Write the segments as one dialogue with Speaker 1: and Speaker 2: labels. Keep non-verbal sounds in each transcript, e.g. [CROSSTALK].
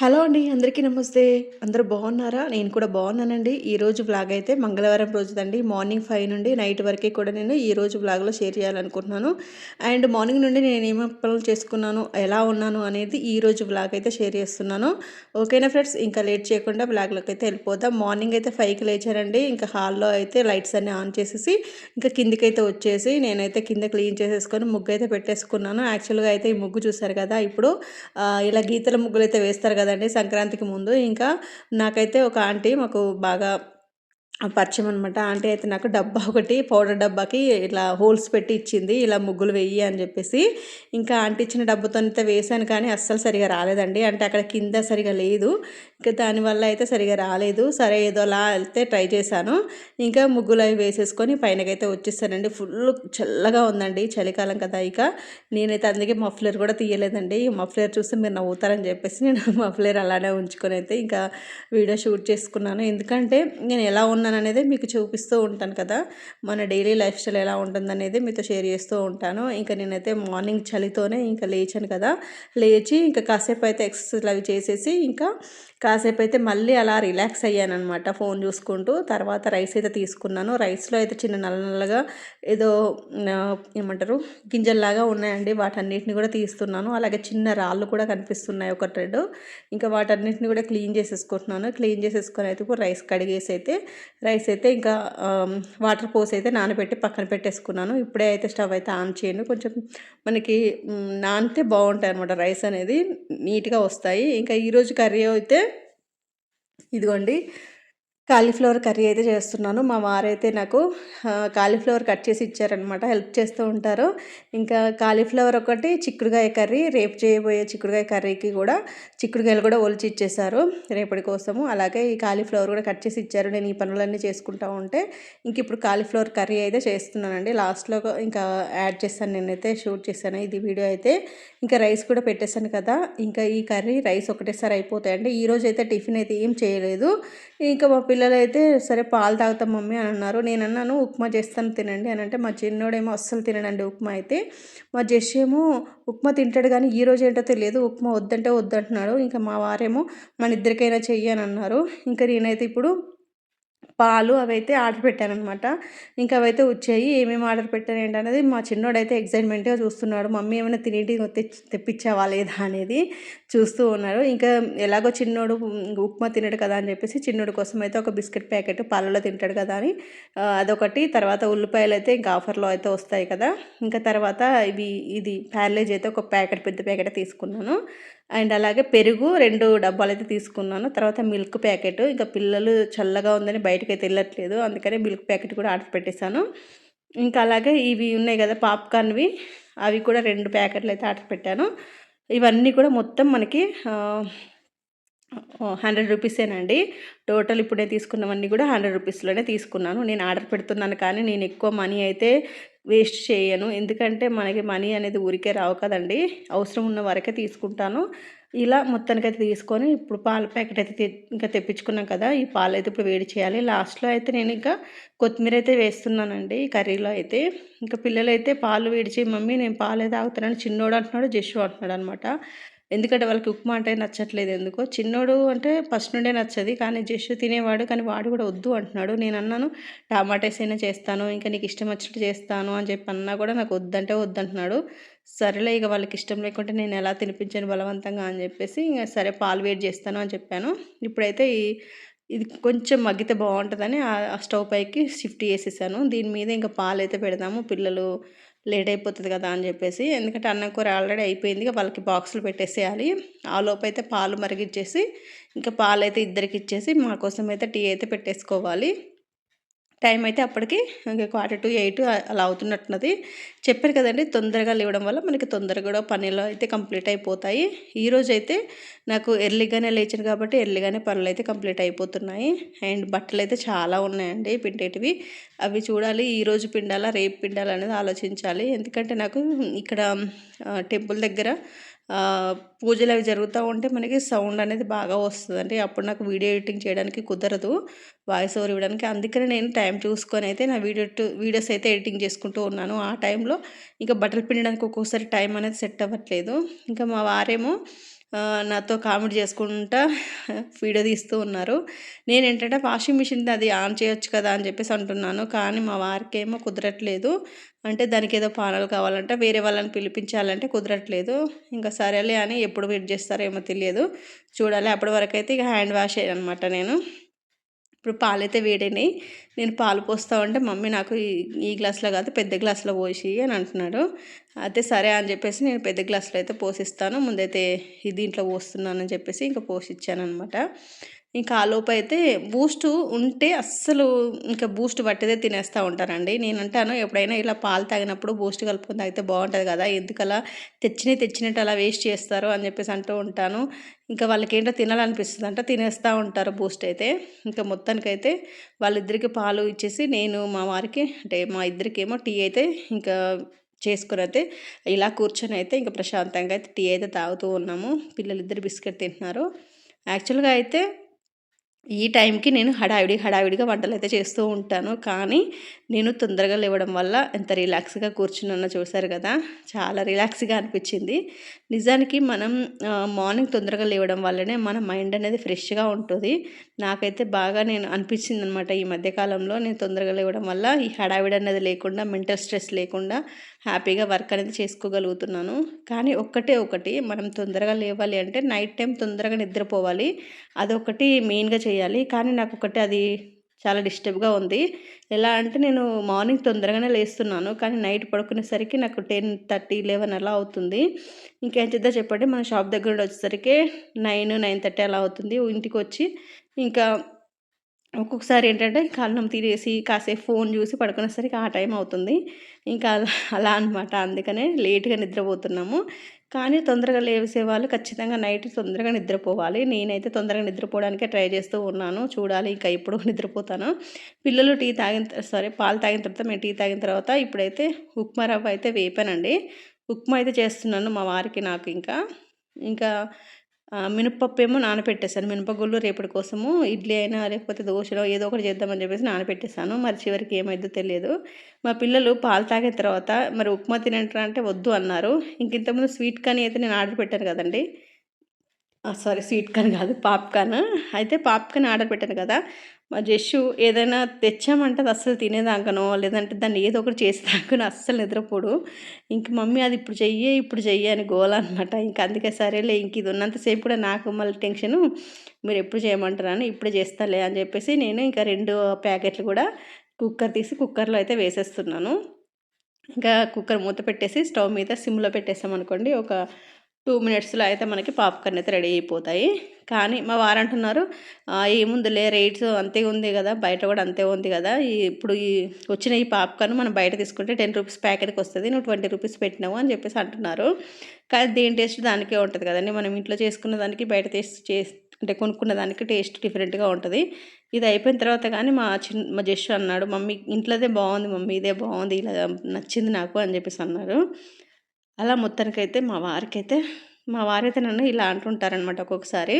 Speaker 1: Hello అండి అందరికీ నమస్తే. అందరూ బాగున్నారా? నేను కూడా బాగున్నానండి. ఈరోజు వ్లాగ్ అయితే మంగళవారం రోజుదండి. మార్నింగ్ ఫైవ్ నుండి నైట్ వరకే కూడా నేను ఈ రోజు వ్లాగ్లో షేర్ చేయాలనుకుంటున్నాను. అండ్ మార్నింగ్ నుండి నేను ఏమేమి పనులు చేసుకున్నాను ఎలా ఉన్నాను అనేది ఈ రోజు వ్లాగ్ అయితే షేర్ చేస్తున్నాను. ఓకేనా ఫ్రెండ్స్ ఇంకా లేట్ చేయకుండా వ్లాగ్లోకి అయితే వెళ్ళిపోదాం. మార్నింగ్ అయితే ఫైవ్కి లేచారండి ఇంకా హాల్లో అయితే లైట్స్ అన్నీ ఆన్ చేసేసి ఇంకా కిందికైతే వచ్చేసి నేనైతే కింద క్లీన్ చేసేసుకొని ముగ్గు అయితే పెట్టేసుకున్నాను యాక్చువల్గా అయితే ఈ ముగ్గు చూసారు కదా ఇప్పుడు ఇలా గీతల ముగ్గులు అయితే వేస్తారు కదా కదండి సంక్రాంతికి ముందు. ఇంకా నాకైతే ఒక ఆంటీ మాకు బాగా పరిచయం అనమాట ఆంటీ అయితే నాకు డబ్బా ఒకటి పౌడర్ డబ్బాకి ఇట్లా హోల్స్ పెట్టి ఇచ్చింది. ఇలా ముగ్గులు వెయ్యి అని చెప్పేసి ఇంకా ఆంటీ ఇచ్చిన డబ్బుతో అయితే వేసాను కానీ అస్సలు సరిగా రాలేదండి. అంటే అక్కడ కింద సరిగా లేదు. ఇంకా దానివల్ల అయితే సరిగా రాలేదు. సరే ఏదో అలా వెళ్తే ట్రై చేశాను. ఇంకా ముగ్గులు అవి వేసేసుకొని పైనకైతే వచ్చేసానండి. ఫుల్ చల్లగా ఉందండి చలికాలం కదా ఇక. నేనైతే అందుకే మఫ్లర్ కూడా తీయలేదండి. మఫ్లర్ చూస్తే మీరు నవ్వుతారని చెప్పేసి నేను [LAUGHS] మఫ్లర్ అలానే ఉంచుకొని అయితే ఇంకా వీడియో షూట్ చేసుకున్నాను. ఎందుకంటే నేను ఎలా ఉన్నా ఉన్నాను అనేది మీకు చూపిస్తూ ఉంటాను కదా. మన డైలీ లైఫ్ స్టైల్ ఎలా ఉంటుందనేది మీతో షేర్ చేస్తూ ఉంటాను. ఇంకా నేనైతే మార్నింగ్ చలితోనే ఇంకా లేచాను కదా. లేచి ఇంకా కాసేపు అయితే ఎక్సర్సైజ్ అవి చేసేసి ఇంకా కాసేపు అయితే మళ్ళీ అలా రిలాక్స్ అయ్యానమాట ఫోన్ చూసుకుంటూ. తర్వాత రైస్ అయితే తీసుకున్నాను. రైస్లో అయితే చిన్న నల్ల నల్లగా ఏదో ఏమంటారు గింజల్లాగా ఉన్నాయండి. వాటన్నిటిని కూడా తీస్తున్నాను. అలాగే చిన్న రాళ్ళు కూడా కనిపిస్తున్నాయి ఒక రెండు ఇంకా వాటన్నిటిని కూడా క్లీన్ చేసేసుకుంటున్నాను. క్లీన్ చేసేసుకొని అయితే రైస్ కడిగేసి అయితే రైస్ అయితే ఇంకా వాటర్ పోసి అయితే నానబెట్టి పక్కన పెట్టేసుకున్నాను. ఇప్పుడే అయితే స్టవ్ అయితే ఆన్ చేయండి. కొంచెం మనకి నానితే బాగుంటాయి అనమాట రైస్ అనేది. నీట్గా వస్తాయి. ఇంకా ఈరోజు కర్రీ అయితే ఇదిగోండి. కాలీఫ్లవర్ కర్రీ అయితే చేస్తున్నాను. మా వారైతే నాకు కాలీఫ్లవర్ కట్ చేసి ఇచ్చారనమాట హెల్ప్ చేస్తూ ఉంటారు. ఇంకా కాలీఫ్లవర్ ఒకటి చిక్కుడుకాయ కర్రీ రేపు చేయబోయే చిక్కుడుకాయ కర్రీకి కూడా చిక్కుడుకాయలు కూడా ఒలిచి ఇచ్చేసారు రేపటి కోసము. అలాగే ఈ కాలీఫ్లవర్ కూడా కట్ చేసి ఇచ్చారు. నేను ఈ పనులన్నీ చేసుకుంటా ఉంటే ఇంక ఇప్పుడు కాలీఫ్లవర్ కర్రీ అయితే చేస్తున్నానండి. లాస్ట్లో ఇంకా యాడ్ చేస్తాను. నేనైతే షూట్ చేశాను ఇది వీడియో అయితే. ఇంకా రైస్ కూడా పెట్టేశాను కదా. ఇంకా ఈ కర్రీ రైస్ ఒకటేసారి అయిపోతాయండి. ఈరోజు అయితే టిఫిన్ అయితే ఏం చేయలేదు. ఇంకా మా పిల్లలు అయితే సరే పాలు తాగుతాం మమ్మీ అని అన్నారు. నేను అన్నాను ఉప్మా చేస్తాను తినండి అని అంటే మా చిన్నోడేమో అస్సలు తినడండి ఉప్మా అయితే. మా జెస్ ఏమో ఉప్మా తింటాడు కానీ ఈ రోజు ఏంటో తెలియదు ఉప్మా వద్దంటే వద్దంటున్నాడు. ఇంకా మా వారేమో మన ఇద్దరికైనా చెయ్యి అని అన్నారు. ఇంకా నేనైతే ఇప్పుడు పాలు అవైతే ఆర్డర్ పెట్టానమాట ఇంకా అవైతే వచ్చాయి. ఏమేమి ఆర్డర్ పెట్టాను ఏంటనేది మా చిన్నోడైతే ఎగ్జైట్మెంట్గా చూస్తున్నాడు. మమ్మీ ఏమైనా తినేటి తెచ్చి తెప్పించావా లేదా? అనేది చూస్తూ ఉన్నారు. ఇంకా ఎలాగో చిన్నోడు ఉప్మా తినడు కదా అని చెప్పేసి చిన్నోడు కోసం అయితే ఒక బిస్కెట్ ప్యాకెట్ పాలలో తింటాడు కదా అని అదొకటి. తర్వాత ఉల్లిపాయలు అయితే ఇంకా ఆఫర్లో అయితే వస్తాయి కదా. ఇంకా తర్వాత ఇవి ఇది ప్యార్లేజ్ అయితే ఒక ప్యాకెట్ పెద్ద ప్యాకెట్ తీసుకున్నాను. అండ్ అలాగే పెరుగు రెండు డబ్బాలు అయితే తీసుకున్నాను. తర్వాత మిల్క్ ప్యాకెట్. ఇంకా పిల్లలు చల్లగా ఉందని బయటకు అయితే వెళ్ళట్లేదు. అందుకనే మిల్క్ ప్యాకెట్ కూడా ఆర్డర్ పెట్టేశాను. ఇంకా అలాగే ఇవి ఉన్నాయి కదా పాప్కార్న్వి. అవి కూడా రెండు ప్యాకెట్లు అయితే ఆర్డర్ పెట్టాను. ఇవన్నీ కూడా మొత్తం మనకి హండ్రెడ్ రూపీసేనండి. టోటల్ ఇప్పుడే తీసుకున్నవన్నీ కూడా హండ్రెడ్ రూపీస్లోనే తీసుకున్నాను. నేను ఆర్డర్ పెడుతున్నాను కానీ నేను ఎక్కువ మనీ అయితే వేస్ట్ చేయను. ఎందుకంటే మనకి మనీ అనేది ఊరికే రావు కదండి. అవసరం ఉన్న వరకే తీసుకుంటాను. ఇలా మొత్తానికైతే తీసుకొని ఇప్పుడు పాల ప్యాకెట్ అయితే ఇంకా తెప్పించుకున్నాం కదా. ఈ పాలు అయితే ఇప్పుడు వేడి చేయాలి. లాస్ట్లో అయితే నేను ఇంకా కొత్తిమీర అయితే వేస్తున్నానండి కర్రీలో అయితే. ఇంకా పిల్లలు అయితే పాలు వేడి చేయి మమ్మీ నేను పాలే తాగుతున్నాను చిన్నోడు అంటున్నాడు జస్సు అంటున్నాడు అనమాట ఎందుకంటే వాళ్ళకి ఉప్మా అంటే నచ్చట్లేదు ఎందుకో. చిన్నోడు అంటే ఫస్ట్ నుండే నచ్చది కానీ జస్ట్ తినేవాడు కానీ వాడు కూడా వద్దు అంటున్నాడు. నేను అన్నాను టమాటాస్ అయినా చేస్తాను ఇంకా నీకు ఇష్టం వచ్చినట్టు చేస్తాను అని చెప్పి అన్నా కూడా నాకు వద్దంటే వద్దంటున్నాడు. సరేలే ఇక వాళ్ళకి ఇష్టం లేకుంటే నేను ఎలా తినిపించాను బలవంతంగా అని చెప్పేసి ఇంకా సరే పాలు వేడి చేస్తాను అని చెప్పాను. ఇప్పుడైతే ఈ ఇది కొంచెం మగ్గితే బాగుంటుందని ఆ స్టవ్ పైకి షిఫ్ట్ చేసేసాను. దీని మీద ఇంకా పాలు అయితే పెడదాము. పిల్లలు లేట్ అయిపోతుంది కదా అని చెప్పేసి. ఎందుకంటే అన్నం కూర ఆల్రెడీ అయిపోయింది వాళ్ళకి బాక్సులు పెట్టేసేయాలి. ఆ లోపు అయితే పాలు మరిగిచ్చేసి ఇంకా పాలు అయితే ఇద్దరికి ఇచ్చేసి మా కోసం అయితే టీ అయితే పెట్టేసుకోవాలి. టైం అయితే అప్పటికి ఇంకా క్వార్టర్ టు ఎయిట్ అలా అవుతున్నట్టున్నది. చెప్పారు కదండి తొందరగా లేవడం వల్ల మనకి తొందరగా కూడా పనులు అయితే కంప్లీట్ అయిపోతాయి. ఈరోజు అయితే నాకు ఎర్లీగానే లేచాను కాబట్టి ఎర్లీగానే పనులు అయితే కంప్లీట్ అయిపోతున్నాయి. అండ్ బట్టలు అయితే చాలా ఉన్నాయండి పిండేటివి. అవి చూడాలి ఈరోజు పిండాలా రేపు పిండాలా అనేది ఆలోచించాలి. ఎందుకంటే నాకు ఇక్కడ టెంపుల్ దగ్గర పూజలు అవి జరుగుతూ ఉంటే మనకి సౌండ్ అనేది బాగా వస్తుంది. అంటే అప్పుడు నాకు వీడియో ఎడిటింగ్ చేయడానికి కుదరదు వాయిస్ ఓవర్ ఇవ్వడానికి. అందుకనే నేను టైం చూసుకొని అయితే నా వీడియో వీడియోస్ అయితే ఎడిటింగ్ చేసుకుంటూ ఉన్నాను. ఆ టైంలో ఇంకా బట్టలు పిండడానికి ఒక్కొక్కసారి టైం అనేది సెట్ అవ్వట్లేదు. ఇంకా మా వారేమో నాతో కామెడీ చేసుకుంటా వీడియో తీస్తూ ఉన్నారు. నేను ఏంటంటే వాషింగ్ మిషన్ అది ఆన్ చేయొచ్చు కదా అని చెప్పేసి అంటున్నాను. కానీ మా వారికి ఏమో కుదరట్లేదు. అంటే దానికి ఏదో పానాలు కావాలంటే వేరే వాళ్ళని పిలిపించాలంటే కుదరట్లేదు. ఇంకా సరేలే అని ఎప్పుడు వెయిట్ చేస్తారో ఏమో తెలియదు. చూడాలి అప్పటి వరకు అయితే ఇక హ్యాండ్ వాష్ అనమాట నేను. ఇప్పుడు పాలైతే వేడినాయి. నేను పాలు పోస్తా ఉంటే మమ్మీ నాకు ఈ ఈ గ్లాస్లో కాదు పెద్ద గ్లాస్లో పోసి అని అంటున్నాడు. అయితే సరే అని చెప్పేసి నేను పెద్ద గ్లాస్లో అయితే పోసిస్తాను. ముందైతే దీంట్లో దీంట్లో అని చెప్పేసి ఇంకా పోసిచ్చాను అనమాట ఇంకా ఆ లోపు అయితే బూస్ట్ ఉంటే అస్సలు ఇంకా బూస్ట్ పట్టేదే తినేస్తూ ఉంటారండి నేను అంటాను ఎప్పుడైనా ఇలా పాలు తాగినప్పుడు బూస్ట్ కలుపుకొని తాగితే బాగుంటుంది కదా ఎందుకలా తెచ్చినవి తెచ్చినట్టు అలా వేస్ట్ చేస్తారు అని చెప్పేసి అంటూ ఉంటాను. ఇంకా వాళ్ళకి ఏంటో తినాలనిపిస్తుంది అంటే తినేస్తూ ఉంటారు బూస్ట్ అయితే. ఇంకా మొత్తానికైతే వాళ్ళిద్దరికి పాలు ఇచ్చేసి నేను మా వారికి అంటే మా ఇద్దరికేమో టీ అయితే ఇంకా చేసుకుని అయితే ఇలా కూర్చొని అయితే ఇంకా ప్రశాంతంగా అయితే టీ అయితే తాగుతూ ఉన్నాము. పిల్లలిద్దరు బిస్కెట్ తింటున్నారు. యాక్చువల్గా అయితే ఈ టైంకి నేను హడావిడి హడావిడిగా వంటలు అయితే చేస్తూ ఉంటాను. కానీ నేను తొందరగా లేవడం వల్ల ఎంత రిలాక్స్గా కూర్చున్నానో చూశారు కదా చాలా రిలాక్స్గా అనిపించింది. నిజానికి మనం మార్నింగ్ తొందరగా లేవడం వల్లనే మన మైండ్ అనేది ఫ్రెష్గా ఉంటుంది. నాకైతే బాగా నేను అనిపించింది అనమాట ఈ మధ్యకాలంలో నేను తొందరగా లేవడం వల్ల ఈ హడావిడి అనేది లేకుండా మెంటల్ స్ట్రెస్ లేకుండా హ్యాపీగా వర్క్ అనేది చేసుకోగలుగుతున్నాను. కానీ ఒక్కటే ఒకటి మనం తొందరగా లేవాలి అంటే నైట్ టైం తొందరగా నిద్రపోవాలి. అదొకటి మెయిన్గా చేయాలి. కానీ నాకు ఒకటి అది చాలా డిస్టర్బ్గా ఉంది. ఎలా అంటే నేను మార్నింగ్ తొందరగానే లేస్తున్నాను. కానీ నైట్ పడుకునేసరికి నాకు టెన్ థర్టీ లెవెన్ అలా అవుతుంది. ఇంకేం చేద్దా చెప్పండి? మన షాప్ దగ్గర నుండి వచ్చేసరికి నైన్ నైన్ థర్టీ అలా అవుతుంది. ఇంటికి వచ్చి ఇంకా ఒక్కొక్కసారి ఏంటంటే కాలం తీరేసి కాసేపు ఫోన్ చూసి పడుకునేసరికి ఆ టైం అవుతుంది. ఇంకా అలా అనమాట అందుకనే లేట్గా నిద్రపోతున్నాము. కానీ తొందరగా లేసే వాళ్ళు ఖచ్చితంగా నైట్ తొందరగా నిద్రపోవాలి. నేనైతే తొందరగా నిద్రపోవడానికే ట్రై చేస్తూ ఉన్నాను. చూడాలి ఇంకా ఇప్పుడు నిద్రపోతాను. పిల్లలు టీ తాగిన సారీ పాలు తాగిన తర్వాత మేము టీ తాగిన తర్వాత ఇప్పుడైతే ఉప్మా రవ్వ అయితే వేపానండి. ఉప్మా అయితే చేస్తున్నాను మా వారికి నాకు ఇంకా. ఇంకా మినపప్పు ఏమో నానపెట్టేసాను మినపగుళ్ళు రేపటి కోసము ఇడ్లీ అయినా లేకపోతే దోశలో ఏదో ఒకటి చేద్దామని చెప్పేసి నానపెట్టేసాను మరి చివరికి ఏమైందో తెలియదు. మా పిల్లలు పాలు తాగిన తర్వాత మరి ఉప్మా తినంటారా అంటే వద్దు అన్నారు. ఇంక ఇంతకుముందు స్వీట్ కానీ అయితే నేను ఆర్డర్ పెట్టాను కదండి. సారీ స్వీట్ కార్న్ కాదు పాప్కార్న్. అయితే పాప్కార్న్ ఆర్డర్ పెట్టాను కదా. మా జస్సు ఏదైనా తెచ్చామంటే అది అస్సలు తినేదాకనో లేదంటే దాన్ని ఏదో ఒకటి చేసేదాకనో అస్సలు నిద్రపోడు. ఇంక మమ్మీ అది ఇప్పుడు చెయ్యి ఇప్పుడు చెయ్యి అని గోల అనమాట ఇంక అందుకే సరేలే ఇంక ఇది ఉన్నంతసేపు కూడా నాకు మళ్ళీ టెన్షను మీరు ఎప్పుడు చేయమంటారని ఇప్పుడే చేస్తాలే అని చెప్పేసి నేను ఇంకా రెండు ప్యాకెట్లు కూడా కుక్కర్ తీసి కుక్కర్లో అయితే వేసేస్తున్నాను. ఇంకా కుక్కర్ మూత పెట్టేసి స్టవ్ మీద సిమ్లో పెట్టేసామనుకోండి ఒక టూ మినిట్స్లో అయితే మనకి పాప్కార్న్ అయితే రెడీ అయిపోతాయి. కానీ మా వారు అంటున్నారు ఏముందిలే రేట్స్ అంతే ఉంది కదా బయట కూడా అంతే ఉంది కదా ఇప్పుడు ఈ వచ్చిన ఈ పాప్కార్న్ మనం బయట తీసుకుంటే టెన్ రూపీస్ ప్యాకెట్కి వస్తుంది నువ్వు ట్వంటీ రూపీస్ పెట్టినావు అని చెప్పేసి అంటున్నారు. కానీ దేని టేస్ట్ దానికే ఉంటుంది కదండి మనం ఇంట్లో చేసుకున్న దానికి బయట టేస్ట్ చేసి అంటే కొనుక్కున్న దానికి టేస్ట్ డిఫరెంట్గా ఉంటుంది. ఇది అయిపోయిన తర్వాత కానీ మా చిన్న మా జస్ట్ అన్నాడు మమ్మీ ఇంట్లోదే బాగుంది మమ్మీ ఇదే బాగుంది ఇలా నచ్చింది నాకు అని చెప్పేసి అన్నారు. అలా మొత్తానికైతే మా వారికైతే మా వారైతే నన్ను ఇలా అంటుంటారనమాట ఒక్కొక్కసారి.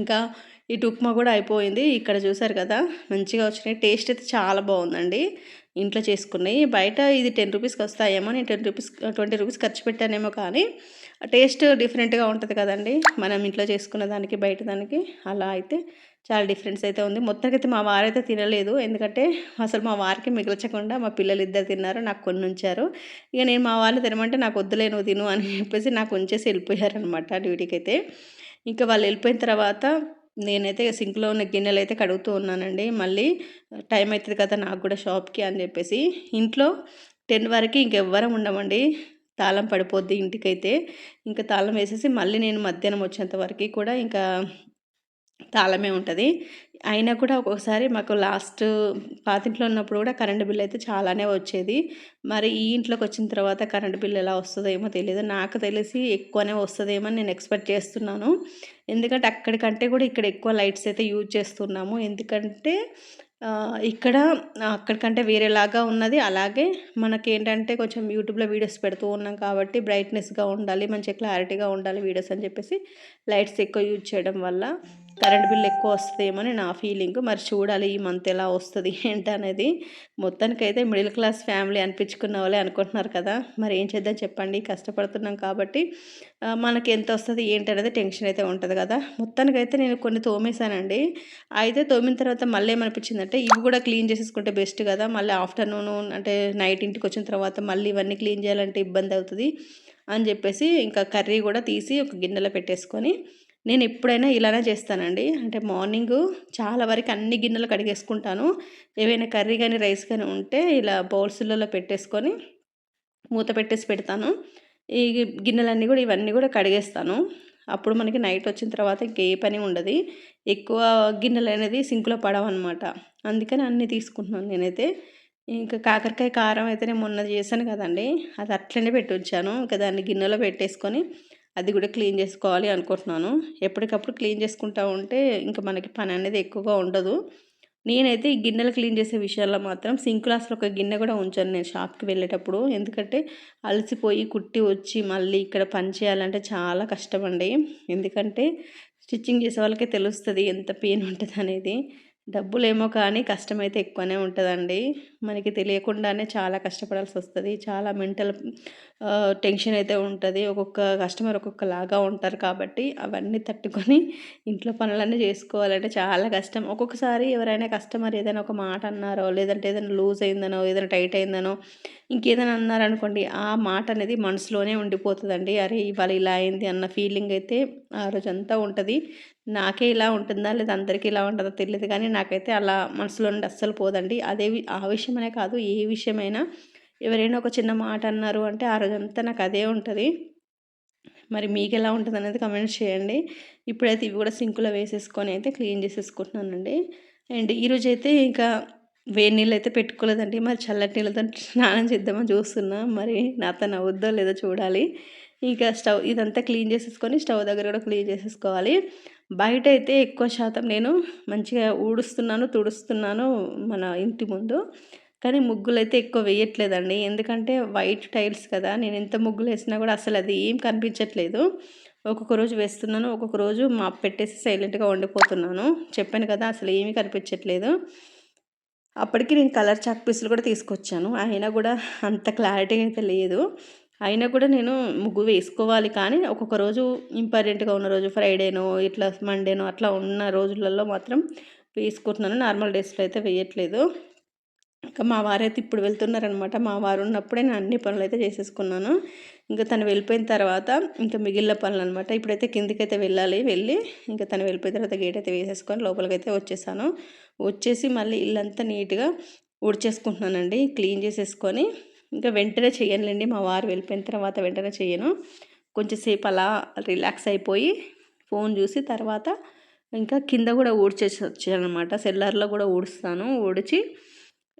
Speaker 1: ఇంకా ఇటు ఉప్మా కూడా అయిపోయింది. ఇక్కడ చూసారు కదా మంచిగా వచ్చినాయి. టేస్ట్ అయితే చాలా బాగుందండి. ఇంట్లో చేసుకున్నాయి. బయట ఇది టెన్ రూపీస్కి వస్తాయేమో నేను టెన్ రూపీస్ ట్వంటీ రూపీస్ ఖర్చు పెట్టానేమో కానీ టేస్ట్ డిఫరెంట్గా ఉంటుంది కదండి. మనం ఇంట్లో చేసుకున్న దానికి బయట దానికి అలా అయితే చాలా డిఫరెన్స్ అయితే ఉంది. మొత్తానికైతే మా వారైతే తినలేదు. ఎందుకంటే అసలు మా వారికి మిగిల్చకుండా మా పిల్లలు ఇద్దరు తిన్నారు నాకు కొన్ని ఉంచారు ఇక నేను మా వాళ్ళు తినమంటే నాకు వద్దులే నువ్వు తిను అని చెప్పేసి నాకు ఉంచేసి వెళ్ళిపోయారనమాట డ్యూటీకి అయితే ఇంకా వాళ్ళు వెళ్ళిపోయిన తర్వాత నేనైతే సింక్లో ఉన్న గిన్నెలు అయితే కడుగుతూ ఉన్నానండి. మళ్ళీ టైం అవుతుంది కదా నాకు కూడా షాప్కి అని చెప్పేసి. ఇంట్లో టెన్ వరకు ఇంకెవ్వరం ఉండమండి. తాళం పడిపోద్ది ఇంటికైతే. ఇంకా తాళం వేసేసి మళ్ళీ నేను మధ్యాహ్నం వచ్చేంత వరకు కూడా ఇంకా తాళమే ఉంటుంది. అయినా కూడా ఒక్కొక్కసారి మాకు లాస్ట్ పాతింట్లో ఉన్నప్పుడు కూడా కరెంటు బిల్ అయితే చాలానే వచ్చేది. మరి ఈ ఇంట్లోకి వచ్చిన తర్వాత కరెంటు బిల్ ఎలా వస్తుందో ఏమో తెలియదు నాకు తెలిసి ఎక్కువనే వస్తుందేమో నేను ఎక్స్పెక్ట్ చేస్తున్నాను. ఎందుకంటే అక్కడికంటే కూడా ఇక్కడ ఎక్కువ లైట్స్ అయితే యూజ్ చేస్తున్నాము. ఎందుకంటే ఇక్కడ అక్కడికంటే వేరేలాగా ఉన్నది. అలాగే మనకేంటంటే కొంచెం యూట్యూబ్లో వీడియోస్ పెడుతూ ఉన్నాం కాబట్టి బ్రైట్నెస్గా ఉండాలి మంచిగా క్లారిటీగా ఉండాలి వీడియోస్ అని చెప్పేసి లైట్స్ ఎక్కువ యూజ్ చేయడం వల్ల. కరెంట్ బిల్ ఎక్కువ వస్తుందేమో అని నా ఫీలింగ్. మరి చూడాలి ఈ మంత్ ఎలా వస్తుంది ఏంటి అనేది మొత్తానికైతే మిడిల్ క్లాస్ ఫ్యామిలీ అనిపించుకున్న వాళ్ళే అనుకుంటున్నారు కదా. మరి ఏం చేద్దాం చెప్పండి. కష్టపడుతున్నాం కాబట్టి మనకి ఎంత వస్తుంది ఏంటి అనేది టెన్షన్ అయితే ఉంటుంది కదా. మొత్తానికైతే నేను కొన్ని తోమేశానండి. అయితే తోమిన తర్వాత మళ్ళీ ఏమనిపించిందంటే ఇవి కూడా క్లీన్ చేసేసుకుంటే బెస్ట్ కదా. మళ్ళీ ఆఫ్టర్నూన్ అంటే నైట్ ఇంటికి వచ్చిన తర్వాత మళ్ళీ ఇవన్నీ క్లీన్ చేయాలంటే ఇబ్బంది అవుతుంది అని చెప్పేసి ఇంకా కర్రీ కూడా తీసి ఒక గిన్నెలో పెట్టేసుకొని నేను ఎప్పుడైనా ఇలానే చేస్తానండి. అంటే మార్నింగ్ చాలా వరకు అన్ని గిన్నెలు కడిగేసుకుంటాను. ఏవైనా కర్రీ కానీ రైస్ కానీ ఉంటే ఇలా బౌల్స్లలో పెట్టేసుకొని మూత పెట్టేసి పెడతాను. ఈ గిన్నెలన్నీ కూడా ఇవన్నీ కూడా కడిగేస్తాను. అప్పుడు మనకి నైట్ వచ్చిన తర్వాత ఇంకే పని ఉండదు. ఎక్కువ గిన్నెలు అనేది సింకులో పడవన్నమాట అందుకని అన్నీ తీసుకుంటున్నాను నేనైతే. ఇంకా కాకరకాయ కారం అయితే నేను మొన్న చేశాను కదండి. అది అట్లనే పెట్టి ఉంచాను. ఇంకా దాన్ని గిన్నెలో పెట్టేసుకొని అది కూడా క్లీన్ చేసుకోవాలి అనుకుంటున్నాను. ఎప్పటికప్పుడు క్లీన్ చేసుకుంటా ఉంటే ఇంకా మనకి పని అనేది ఎక్కువగా ఉండదు. నేనైతే ఈ గిన్నెలు క్లీన్ చేసే విషయాల్లో మాత్రం సింక్ అసలు ఒక గిన్నె కూడా ఉంచాను నేను షాప్కి వెళ్ళేటప్పుడు. ఎందుకంటే అలసిపోయి కుట్టి వచ్చి మళ్ళీ ఇక్కడ పని చేయాలంటే చాలా కష్టం అండి. ఎందుకంటే స్టిచ్చింగ్ చేసే వాళ్ళకే తెలుస్తుంది ఎంత పెయిన్ ఉంటుంది అనేది. డబ్బులేమో కానీ కష్టమైతే ఎక్కువనే ఉంటుందండి. మనకి తెలియకుండానే చాలా కష్టపడాల్సి వస్తుంది. చాలా మెంటల్ టెన్షన్ అయితే ఉంటుంది. ఒక్కొక్క కస్టమర్ ఒక్కొక్కలాగా ఉంటారు కాబట్టి అవన్నీ తట్టుకొని ఇంట్లో పనులన్నీ చేసుకోవాలంటే చాలా కష్టం. ఒక్కొక్కసారి ఎవరైనా కస్టమర్ ఏదైనా ఒక మాట అన్నారో లేదంటే ఏదైనా లూజ్ అయిందనో ఏదైనా టైట్ అయిందనో ఇంకేదైనా అన్నారనుకోండి ఆ మాట అనేది మనసులోనే ఉండిపోతుందండి. అరే ఇవాళ ఇలా అయింది అన్న ఫీలింగ్ అయితే ఆ రోజంతా ఉంటుంది. నాకే ఇలా ఉంటుందా లేదా అందరికీ ఇలా ఉంటుందో తెలియదు కానీ నాకైతే అలా మనసులో నుండి అస్సలు పోదండి. అదే ఆ విషయమనే కాదు ఏ విషయమైనా ఎవరైనా ఒక చిన్న మాట అన్నారు అంటే ఆ రోజంతా నాకు అదే ఉంటుంది. మరి మీకు ఎలా ఉంటుంది అనేది కమెంట్ చేయండి. ఇప్పుడైతే ఇవి కూడా సింకులో వేసేసుకొని అయితే క్లీన్ చేసేసుకుంటున్నానండి. అండ్ ఈరోజు అయితే ఇంకా వేడి నీళ్ళు అయితే పెట్టుకోలేదండి. మరి చల్లటి నీళ్ళతో స్నానం చేద్దామని చూస్తున్నా. మరి నాతో నవ్వుద్దో లేదో చూడాలి. ఇంకా స్టవ్ ఇదంతా క్లీన్ చేసేసుకొని స్టవ్ దగ్గర కూడా క్లీన్ చేసేసుకోవాలి. బయట అయితే ఎక్కువ శాతం నేను మంచిగా ఊడుస్తున్నాను తుడుస్తున్నాను మన ఇంటి ముందు. కానీ ముగ్గులు అయితే ఎక్కువ వేయట్లేదండి. ఎందుకంటే వైట్ టైల్స్ కదా నేను ఎంత ముగ్గులు వేసినా కూడా అసలు అది ఏం కనిపించట్లేదు. ఒక్కొక్క రోజు వేస్తున్నాను ఒక్కొక్క రోజు మా పెట్టేసి సైలెంట్గా వండిపోతున్నాను చెప్పాను కదా అసలు ఏమీ కనిపించట్లేదు. అప్పటికి నేను కలర్ చాక్ పీసులు కూడా తీసుకొచ్చాను. అయినా కూడా అంత క్లారిటీ అయితే లేదు. అయినా కూడా నేను ముగ్గు వేసుకోవాలి కానీ ఒక్కొక్క రోజు ఇంపార్టెంట్గా ఉన్న రోజు ఫ్రైడేనో ఇట్లా మండేనో అట్లా ఉన్న రోజులలో మాత్రం వేసుకుంటున్నాను. నార్మల్ డేస్లో అయితే వేయట్లేదు. ఇంకా మా వారైతే ఇప్పుడు వెళ్తున్నారనమాట. మా వారు ఉన్నప్పుడే నేను అన్ని పనులు అయితే చేసేసుకున్నాను. ఇంకా తను వెళ్ళిపోయిన తర్వాత ఇంకా మిగిలిన పనులు అనమాట ఇప్పుడైతే కిందికైతే వెళ్ళాలి వెళ్ళి ఇంకా తను వెళ్ళిపోయిన తర్వాత గేట్ అయితే వేసేసుకొని లోపలికైతే వచ్చేసాను. వచ్చేసి మళ్ళీ ఇల్లంతా నీట్గా ఉడిచేసుకుంటున్నానండి క్లీన్ చేసేసుకొని ఇంకా వెంటనే చేయనులేండి. మా వారు వెళ్ళిపోయిన తర్వాత వెంటనే చేయను. కొంచెంసేపు అలా రిలాక్స్ అయిపోయి ఫోన్ చూసి తర్వాత ఇంకా కింద కూడా ఊడ్చేసి వచ్చాను అనమాట సెల్లర్లో కూడా ఊడుస్తాను. ఊడిచి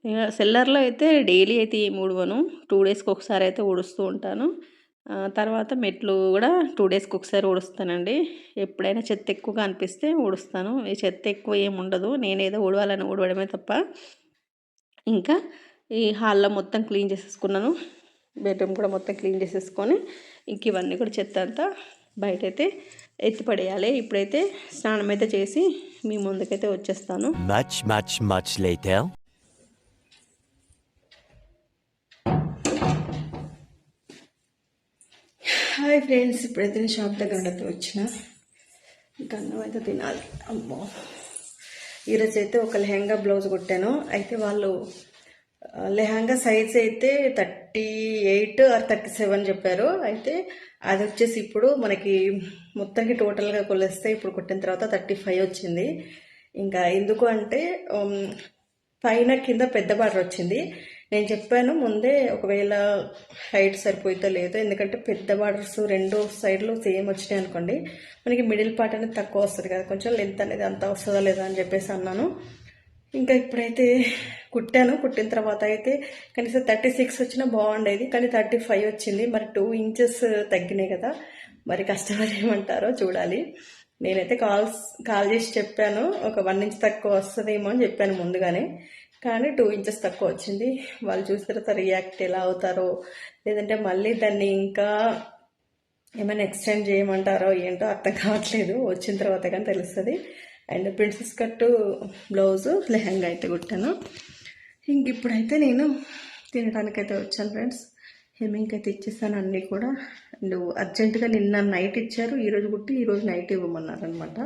Speaker 1: ఇక సెల్లర్లో అయితే డైలీ అయితే ఏం ఊడవను. టూ డేస్కి ఒకసారి అయితే ఊడుస్తూ ఉంటాను. తర్వాత మెట్లు కూడా టూ డేస్కి ఒకసారి ఊడుస్తానండి. ఎప్పుడైనా చెత్త ఎక్కువగా అనిపిస్తే ఊడుస్తాను. ఈ చెత్త ఎక్కువ ఏమి ఉండదు. నేనేదో ఊడవాలని ఊడవడమే తప్ప. ఇంకా ఈ హాల్లో మొత్తం క్లీన్ చేసేసుకున్నాను. బెడ్రూమ్ కూడా మొత్తం క్లీన్ చేసేసుకొని ఇంక ఇవన్నీ కూడా చెత్త అంతా బయట అయితే ఎత్తిపడేయాలి. ఇప్పుడైతే స్నానం అయితే చేసి మీ ముందుకైతే వచ్చేస్తాను.
Speaker 2: Much much much later.
Speaker 1: Hi friends ఇప్పుడైతే నేను షాప్ దగ్గర ఉండదు వచ్చిన. ఇంకా అన్నం అయితే తినాలి. అమ్మో. ఈరోజు అయితే ఒక లెహంగా బ్లౌజ్ కొట్టాను. అయితే వాళ్ళు లెహంగా సైజ్ అయితే thirty eight or thirty seven చెప్పారు. అయితే అది వచ్చేసి ఇప్పుడు మనకి మొత్తానికి టోటల్గా కొలిస్తే ఇప్పుడు కొట్టిన తర్వాత థర్టీ ఫైవ్ వచ్చింది. ఇంకా ఎందుకు అంటే పైన కింద పెద్ద బార్డర్ వచ్చింది. నేను చెప్పాను ముందే ఒకవేళ హైట్ సరిపోయితే లేదు ఎందుకంటే పెద్ద బార్డర్స్ రెండు సైడ్లు సేమ్ వచ్చినాయి అనుకోండి మనకి మిడిల్ పార్ట్ అనేది తక్కువ వస్తుంది కదా కొంచెం లెంత్ అనేది అంత వస్తుందా లేదా అని చెప్పేసి అన్నాను. ఇంకా ఇప్పుడైతే కుట్టాను కుట్టిన తర్వాత అయితే కనీసం థర్టీ సిక్స్ వచ్చినా బాగుండేది కానీ థర్టీ ఫైవ్ వచ్చింది. మరి టూ ఇంచెస్ తగ్గినాయి కదా మరి కస్టమర్ ఏమంటారో చూడాలి. నేనైతే కాల్స్ కాల్ చేసి చెప్పాను ఒక వన్ ఇంచ్ తక్కువ వస్తుందేమో అని చెప్పాను ముందుగానే. కానీ టూ ఇంచెస్ తక్కువ వచ్చింది. వాళ్ళు చూసిన తర్వాత రియాక్ట్ ఎలా అవుతారో లేదంటే మళ్ళీ దాన్ని ఇంకా ఏమైనా ఎక్స్టెండ్ చేయమంటారో ఏంటో అర్థం కావట్లేదు. వచ్చిన తర్వాత కానీ తెలుస్తుంది. And princess cut blouse lehenga అయితే కుట్టాను. ఇంక ఇప్పుడైతే నేను తినడానికైతే వచ్చాను ఫ్రెండ్స్. హెమ్మింగ్ అయితే ఇచ్చేసాను అన్నీ కూడా. అండ్ అర్జెంటుగా నిన్న నైట్ ఇచ్చారు. ఈరోజు కుట్టి ఈరోజు నైట్ ఇవ్వమన్నారు అనమాట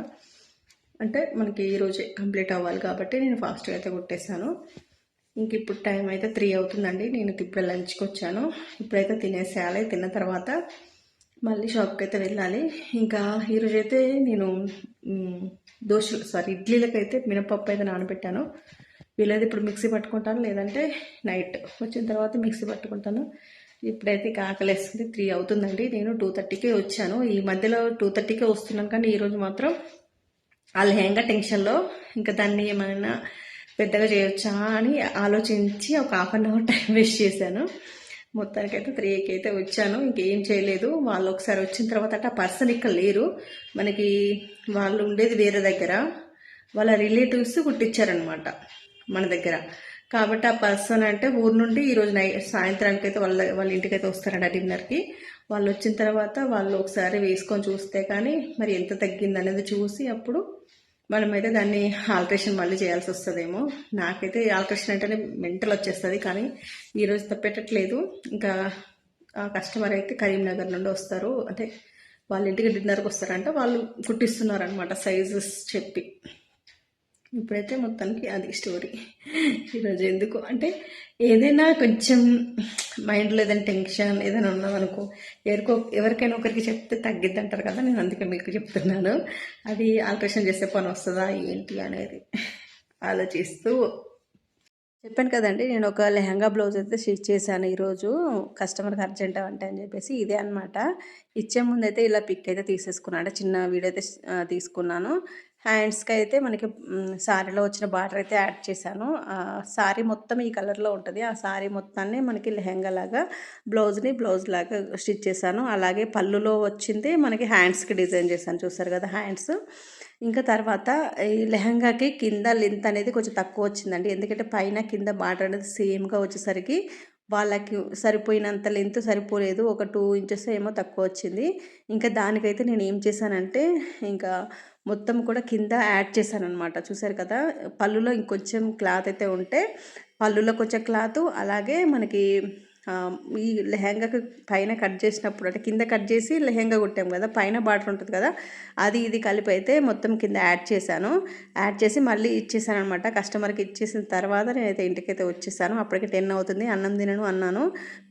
Speaker 1: అంటే మనకి ఈరోజే కంప్లీట్ అవ్వాలి కాబట్టి నేను ఫాస్ట్గా అయితే కొట్టేశాను. ఇంక ఇప్పుడు టైం అయితే త్రీ అవుతుందండి. నేను ఇప్పుడు లంచ్కి వచ్చాను. ఇప్పుడైతే తినేసేయాలి. తిన్న తర్వాత మళ్ళీ షాప్కి అయితే వెళ్ళాలి. ఇంకా ఈరోజు అయితే నేను దోశలు సారీ ఇడ్లీలకైతే మినపప్పు అయితే నానబెట్టాను. వీలైతే ఇప్పుడు మిక్సీ పట్టుకుంటాను. లేదంటే నైట్ వచ్చిన తర్వాత మిక్సీ పట్టుకుంటాను. ఇప్పుడైతే కాకలేస్తుంది త్రీ అవుతుందండి. నేను టూ థర్టీకే వచ్చాను. ఈ మధ్యలో టూ థర్టీకే వస్తున్నాను కానీ ఈరోజు మాత్రం ఆ లెహంగా టెన్షన్లో ఇంకా దాన్ని ఏమైనా పెద్దగా చేయొచ్చా అని ఆలోచించి ఒక half an hour time waste చేశాను. మొత్తానికైతే త్రీకి అయితే వచ్చాను. ఇంకేం చేయలేదు. వాళ్ళు ఒకసారి వచ్చిన తర్వాత ఆ పర్సన్ ఇక్కడ లేరు. మనకి వాళ్ళు ఉండేది వేరే దగ్గర. వాళ్ళ రిలేటివ్స్ కుట్టించారనమాట మన దగ్గర. కాబట్టి ఆ పర్సన్ అంటే ఊరు నుండి ఈరోజు నై సాయంత్రానికి అయితే వాళ్ళ వాళ్ళ ఇంటికైతే వస్తారంట డిన్నర్కి. వాళ్ళు వచ్చిన తర్వాత వాళ్ళు ఒకసారి వేసుకొని చూస్తే కానీ మరి ఎంత తగ్గింది అనేది చూసి అప్పుడు మనమైతే దాన్ని ఆల్ట్రేషన్ మళ్ళీ చేయాల్సి వస్తుందేమో. నాకైతే ఆల్ట్రేషన్ అంటేనే మెంటల్ వచ్చేస్తుంది కానీ ఈరోజు తప్పేటట్లేదు. ఇంకా ఆ కస్టమర్ అయితే కరీంనగర్ నుండి వస్తారు. అంటే వాళ్ళ ఇంటికి డిన్నర్కి వస్తారంటే. వాళ్ళు కుట్టిస్తున్నారు అనమాట సైజెస్ చెప్పి. ఇప్పుడైతే మొత్తానికి అది స్టోరీ ఈరోజు ఎందుకు? అంటే ఏదైనా కొంచెం మైండ్లో ఏదైనా టెన్షన్ ఏదైనా ఉన్నామనుకో ఎవరికో ఎవరికైనా ఒకరికి చెప్తే తగ్గిద్ది అంటారు కదా నేను అందుకే మీకు చెప్తున్నాను. అది ఆల్ట్రేషన్ చేసే పని వస్తుందా ఏంటి అనేది ఆలోచిస్తూ చెప్పాను కదండి నేను ఒక లెహంగా బ్లౌజ్ అయితే స్టిచ్ చేశాను ఈరోజు. కస్టమర్కి అర్జెంట్ అంటే అని చెప్పేసి ఇదే అనమాట ఇచ్చే ముందు అయితే ఇలా పిక్ అయితే తీసేసుకున్నాను అంటే చిన్న వీడియో అయితే తీసుకున్నాను. హ్యాండ్స్కి అయితే మనకి శారీలో వచ్చిన బార్డర్ అయితే యాడ్ చేశాను. శారీ మొత్తం ఈ కలర్లో ఉంటుంది. ఆ శారీ మొత్తాన్ని మనకి లెహంగా లాగా బ్లౌజ్ని బ్లౌజ్ లాగా స్టిచ్ చేశాను. అలాగే పళ్ళులో వచ్చింది మనకి హ్యాండ్స్కి డిజైన్ చేశాను. చూసారు కదా హ్యాండ్స్. ఇంకా తర్వాత ఈ లెహంగాకి కింద లెంత్ అనేది కొంచెం తక్కువ వచ్చిందండి. ఎందుకంటే పైన కింద బార్డర్ అనేది సేమ్గా వచ్చేసరికి వాళ్ళకి సరిపోయినంత లెంత్ సరిపోలేదు. ఒక టూ ఇంచెస్ ఏమో తక్కువ వచ్చింది. ఇంకా దానికైతే నేను ఏం చేశానంటే ఇంకా మొత్తం కూడా కింద యాడ్ చేశాను అనమాట చూసారు కదా? పళ్ళులో ఇంకొంచెం క్లాత్ అయితే ఉంటే పళ్ళులో కొంచెం క్లాత్ అలాగే మనకి ఈ లెహంగాకి పైన కట్ చేసినప్పుడు అంటే కింద కట్ చేసి లెహంగా కుట్టాం కదా పైన బార్డర్ ఉంటుంది కదా అది ఇది కలిపి అయితే మొత్తం కింద యాడ్ చేశాను. యాడ్ చేసి మళ్ళీ ఇచ్చేసాను అనమాట కస్టమర్కి ఇచ్చేసిన తర్వాత నేనైతే ఇంటికైతే వచ్చేసాను. అప్పటికి టెన్ అవుతుంది అన్నం తినను అన్నాను.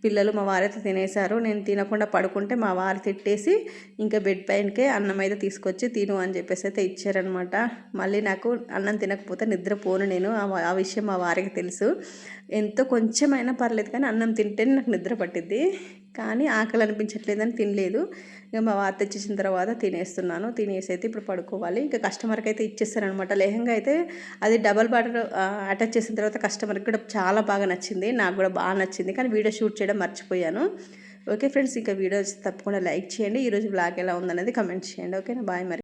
Speaker 1: పిల్లలు మా వారైతే తినేశారు. నేను తినకుండా పడుకుంటే మా వారు తిట్టేసి ఇంకా బెడ్ పైనకే అన్నం అయితే తీసుకొచ్చి తిను అని చెప్పేసి అయితే ఇచ్చారనమాట మళ్ళీ నాకు అన్నం తినకపోతే నిద్రపోను నేను. ఆ ఆ విషయం మా వారికి తెలుసు. ఎంతో కొంచెమైనా పర్లేదు కానీ అన్నం తింటేనే నాకు నిద్ర పట్టిద్ది. కానీ ఆకలి అనిపించట్లేదని తినలేదు. ఇక మా వార్త తెచ్చేసిన తర్వాత తినేస్తున్నాను. తినేసి అయితే ఇప్పుడు పడుకోవాలి. ఇంకా కస్టమర్కి అయితే ఇచ్చేస్తారనమాట. లెహంగా అయితే అది డబల్ బార్డర్ అటాచ్ చేసిన తర్వాత కస్టమర్కి కూడా చాలా బాగా నచ్చింది. నాకు కూడా బాగా నచ్చింది. కానీ వీడియో షూట్ చేయడం మర్చిపోయాను. ఓకే ఫ్రెండ్స్ ఇంకా వీడియో తప్పకుండా లైక్ చేయండి. ఈరోజు బ్లాగ్ ఎలా ఉందనేది కమెంట్ చేయండి. ఓకేనా? బాయ్ మరి.